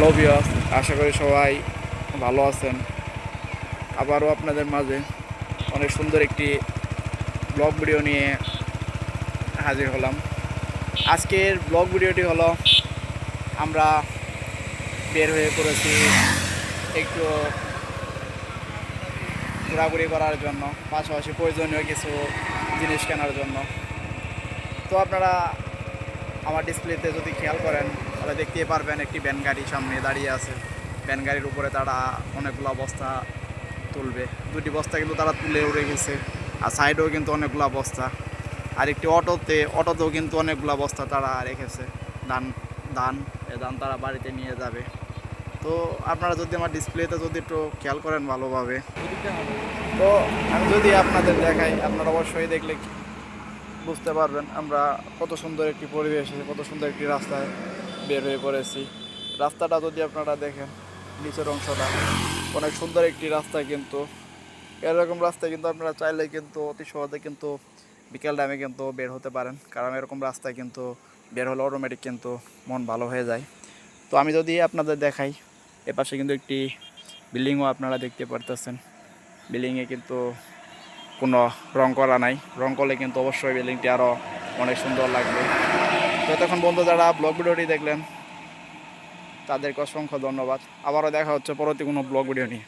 Hello বিয়াস আশা করি সবাই ভালো আছেন। আবারও আপনাদের মাঝে অনেক সুন্দর একটি ব্লগ ভিডিও নিয়ে হাজির হলাম। আজকের ব্লগ ভিডিওটি হলো, আমরা বের হয়ে পড়েছি একটু ঘোরাঘুরি করার জন্য, পাশাপাশি প্রয়োজনীয় কিছু জিনিস কেনার জন্য। তো আপনারা আমার ডিসপ্লেতে যদি খেয়াল করেন তাহলে দেখতেই পারবেন একটি ভ্যান গাড়ি সামনে দাঁড়িয়ে আছে। ভ্যান গাড়ির উপরে তারা অনেকগুলো বস্তা তুলবে। দুটি বস্তা কিন্তু তারা তুলে উড়ে গেছে, আর সাইডেও কিন্তু অনেকগুলো বস্তা। আর একটি অটোতে, অটোতেও কিন্তু অনেকগুলো বস্তা তারা রেখেছে। ধান ধান, এ ধান তারা বাড়িতে নিয়ে যাবে। তো আপনারা যদি আমার ডিসপ্লেতে যদি একটু খেয়াল করেন ভালোভাবে। তো আমি যদি আপনাদের দেখাই, আপনারা অবশ্যই দেখলে বুঝতে পারবেন আমরা কত সুন্দর একটি পরিবেশ, কত সুন্দর একটি রাস্তায় বের হয়ে পড়েছি। রাস্তাটা যদি আপনারা দেখেন, নিচের অংশটা অনেক সুন্দর একটি রাস্তা কিন্তু। এরকম রাস্তায় কিন্তু আপনারা চাইলে কিন্তু অতি সহজে কিন্তু বিকেল টাইমে কিন্তু বের হতে পারেন। কারণ এরকম রাস্তায় কিন্তু বের হলে অটোমেটিক কিন্তু মন ভালো হয়ে যায়। তো আমি যদি আপনাদের দেখাই এপাশে কিন্তু একটি বিল্ডিংও আপনারা দেখতে পারতেছেন। বিল্ডিংয়ে কিন্তু কোনো রং করা নাই। রং করলে কিন্তু অবশ্যই বিল্ডিংটি আরও অনেক সুন্দর লাগবে। তো এতক্ষণ বন্ধু যারা ব্লগ ভিডিওটি দেখলেন, তাদেরকে অসংখ্য ধন্যবাদ। আবারও দেখা হচ্ছে পরবর্তী কোনো ব্লগ ভিডিও নিয়ে।